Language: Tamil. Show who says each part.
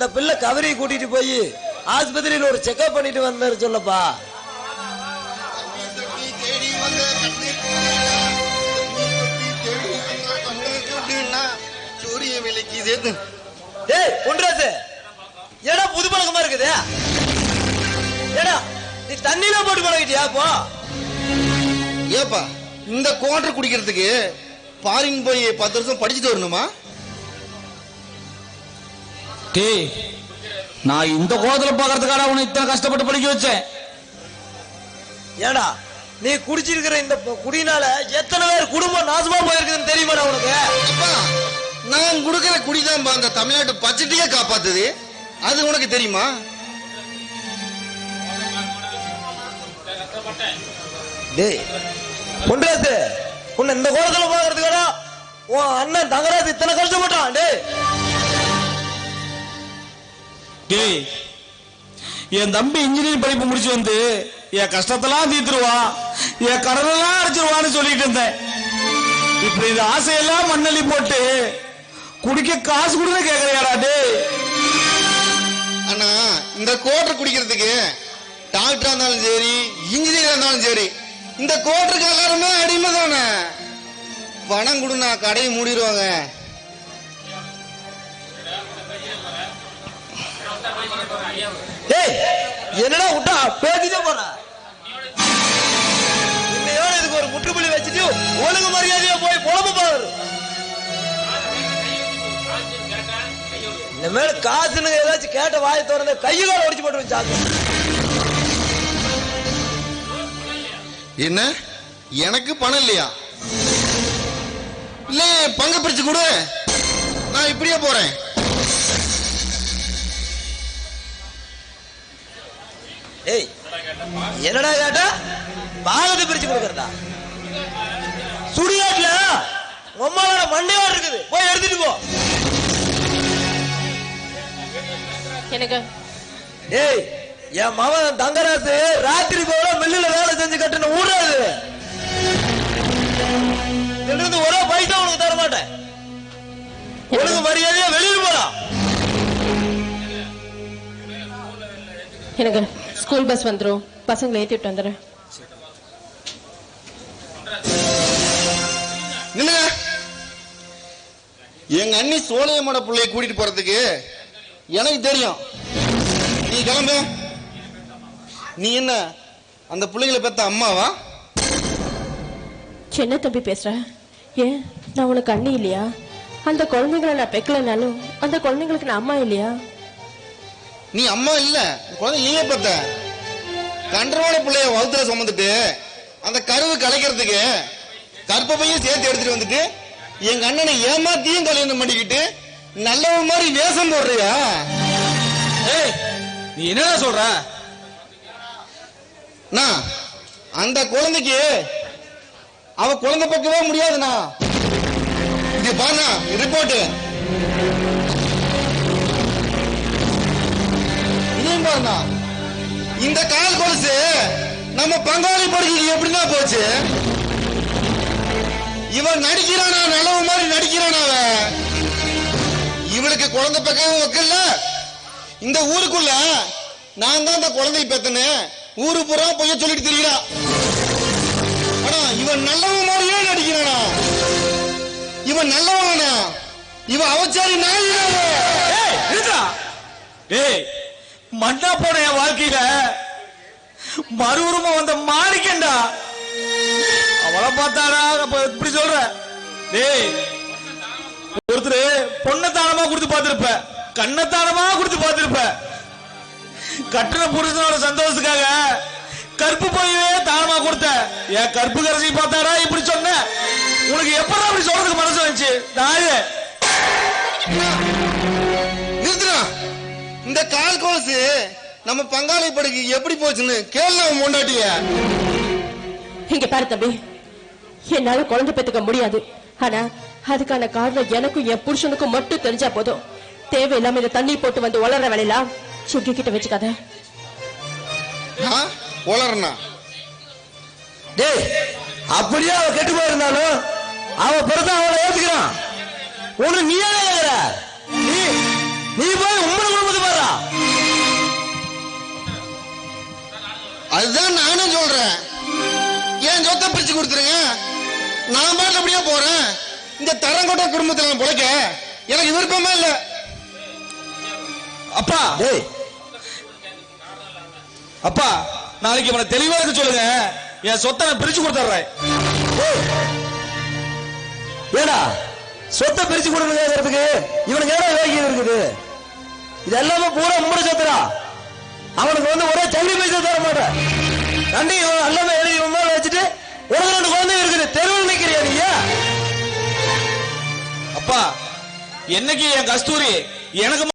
Speaker 1: இந்த பிள்ளை கவரி கூட்டிட்டு போய் ஆஸ்பத்திரியில் ஒரு செக்அப் பண்ணிட்டு வந்தாரு சொல்லப்பா.
Speaker 2: சூரிய விலைக்கு சேர்த்து
Speaker 1: டேய் பொன்ராசு ஏடா புது பழக்கமா இருக்குது? ஏடா நீ தண்ணியில போட்டு பழகிட்டியா? போ.
Speaker 2: ஏப்பா இந்த குவாட்டர் குடிக்கிறதுக்கு பாரின் போய் பத்து வருஷம் படிச்சுட்டு வரணுமா?
Speaker 3: டேய் நான் இந்த கோலத்துல பாக்குறதுக்காக உன்னை இத்தனை கஷ்டப்பட்டு படிக்க வச்சேன்.
Speaker 1: ஏடா நீ குடிச்சிருக்கிற இந்த குடினால எத்தனை பேர் குடும்பம் நாசமா போயிருக்குதுன்னு தெரியுமாடா உனக்கு?
Speaker 2: நான் கொடுக்கிற குடிதான்பா அந்த தமிழ்நாட்டு பட்ஜெட்டையே காப்பாத்துது. அது உனக்கு தெரியுமா?
Speaker 1: டேய் பொன்ராசு உன்னை இந்த கோலத்துல பாக்குறதுக்காடா உன் அண்ணன் தங்கராஜ் இத்தனை கஷ்டப்பட்டான் டேய்.
Speaker 3: டேய் என் தம்பி இன்ஜினியரிங் படிப்பு முடிச்சு வந்து என் கஷ்டத்தெல்லாம் தீர்த்துருவான் என் கடனெல்லாம் அடைச்சிருவான்னு சொல்லிட்டு இருந்தேன். இப்ப இந்த ஆசையெல்லாம் மண்ணள்ளி போட்டு குடிக்க காசு கொடுக்க கேக்குறியாடா டே
Speaker 2: அண்ணா இந்த கோட்டர் குடிக்கிறதுக்கு டாக்டரா இருந்தாலும் சரி இன்ஜினியரா இருந்தாலும் சரி இந்த கோட்டருக்கு எல்லாருமே அடிமை தானே பணம் கொடுனா கடையை மூடிடுவாங்க.
Speaker 1: டேய் என்னடா விட்டா பேசிட்டே போற. இன்னையோட இதுக்கு ஒரு முட்டுப்புள்ளி வச்சுட்டு ஒழுங்கு மரியாதையா போய் பொழப்பு பாரு. மேல காசுன்னு ஏதாச்சும் கேட்ட வாயை திறந்த கையில ஒடிச்சு போட்டு சாக்கு.
Speaker 2: என்ன? எனக்கு பணம் இல்லையா? இல்ல பங்கு பிரிச்சு கொடு. நான் இப்படியே போறேன்.
Speaker 1: என்னடா கேட்டா? பாகத்தை பிரிச்சு கொடுக்கறதா? சுடுகாட்டுல உம்மாவோட மண்டையா இருக்குது. போய் எடுத்துட்டு போ.
Speaker 4: எனக்கு
Speaker 1: ஏய் என் மகன் தங்கராசு ராத்திரி போல மில்லுல வேலை செஞ்சு கட்டுன ஊடாது இருந்து ஒரே பைசா உனக்கு தர மாட்டேன். ஒழுங்கு மரியாதையா வெளியில போலாம்
Speaker 4: எனக்கு ஸ்கூல் பஸ் வந்துடும் பசங்களை ஏற்றிட்டு வந்துடுறேன்
Speaker 2: நில்லுங்க. எங்க அண்ணி சோழையம்மோட பிள்ளைய கூட்டிட்டு போறதுக்கு எனக்கு தெரியும். நீ கிளம்பு. நீ என்ன அந்த பிள்ளைகளை பெத்த அம்மாவா?
Speaker 4: சின்ன தம்பி பேசுற? ஏன் நான் உனக்கு அண்ணி இல்லையா? அந்த குழந்தைங்களை நான் பெக்கலனாலும் அந்த குழந்தைங்களுக்கு நான் அம்மா இல்லையா?
Speaker 2: நீ அம்மா இல்ல குழந்தை நீயே பெத்த. கன்றோட பிள்ளைய வகுத்துல சுமந்துட்டு அந்த கருவு கலைக்கிறதுக்கு கற்பப்பையும் சேர்த்து எடுத்துட்டு வந்துட்டு எங்க அண்ணனை ஏமாத்தியும் கல்யாணம் பண்ணிக்கிட்டு நல்லவ மாதிரி வேஷம் போடுறியா?
Speaker 3: ஏய் நீ என்னடா சொல்ற?
Speaker 2: அந்த குழந்தைக்கு அவ குழந்தை பக்கவே முடியாதுண்ணா. இது பாருண்ணா ரிப்போர்ட் இதையும் பாருண்ணா. இந்த கால் கொலுசு நம்ம பங்காளி படுக்கைக்கு எப்படின்னா போச்சு? இவன் நடிக்கிறானா? நிலவு மாதிரி நடிக்கிறானா அவன்? இவளுக்கு குழந்தை பக்கம் வைக்கல. இந்த ஊருக்குள்ள நான் தான் இந்த குழந்தை பெத்தனு ஊரு பூரா பொய்ய சொல்லிட்டு திரிகிறா ஆனா இவன் நல்லவன் மாதிரியே நடிக்கிறானா? இவன் நல்லவனா இவன் அவச்சாரி நாயினா
Speaker 3: ஏய் மண்ணா போன என் வாழ்க்கையில மறு உருவம் வந்த மாணிக்கண்டா அவளை பார்த்தாடா இப்படி சொல்ற. டேய் ஒருத்தர் பொண்ணை தானமா கொடுத்து பார்த்திருப்ப. கண்ணை தானமா கொடுத்து பார்த்திருப்ப. கட்டின புருஷனோட சந்தோஷத்துக்காக கற்பு போயவே தானமா கொடுத்த. என் கற்பு கரசி பார்த்தாடா இப்படி சொன்ன. உனக்கு எப்படா அப்படி சொல்றதுக்கு மனசு வந்துச்சு? நாயே.
Speaker 2: இந்த கால் கொலுசு நம்ம பங்காளி படுகை எப்படி போச்சுன்னு கேள்வி முண்டாட்டிய.
Speaker 4: இங்க பாரு தம்பி. என்னால குழந்தை பெத்துக்க முடியாது. ஆனா அதுக்கான காரணம் எனக்கும் என் புருஷனுக்கும் மட்டும் தெரிஞ்சா போதும். தேவையில்லாம இந்த தண்ணி போட்டு வந்து வளர்ற வேலையெல்லாம் சுக்கி கிட்ட வச்சுக்காத.
Speaker 2: உளறனா?
Speaker 1: டேய் அப்படியே அவ கெட்டு போயிருந்தாலும் அவ பிறந்த அவளை ஏத்துக்கிறான். உனக்கு நீ ஏன் கேக்குற? நீ போய் உம்மனை குடும்பத்து பாரா
Speaker 2: அதுதான் நானும் சொல்றேன். ஏன் சொத்தை பிரிச்சு கொடுத்துருங்க? நான் பாட்டு அப்படியே போறேன். இந்த தரங்கோட்டை குடும்பத்தில் நான் பிழைக்க எனக்கு விருப்பமே இல்லை.
Speaker 3: அப்பா. அப்பா நாளைக்கு இவனை தெளிவா இருக்க சொல்லுங்க. என் சொத்தை நான் பிரிச்சு கொடுத்துட்றேன்.
Speaker 1: ஏடா. சொத்தை பிரிச்சு கொடுக்கணும் கேட்கறதுக்கு இவனுக்கு ஏடா யோகியம் இருக்குது? இது எல்லாமே பூரா உம்மட சொத்துடா. அவனுக்கு வந்து ஒரே சல்லி பைசா தர மாட்டேன். நன்றி இவன் எல்லாமே எழுதி இவன் மேல வச்சுட்டு உனக்கு ரெண்டு குழந்தை இருக்குது. தெருவில் நிக்கிறியா நீ?
Speaker 3: அப்பா என்னைக்கு என் கஸ்தூரி? எனக்கு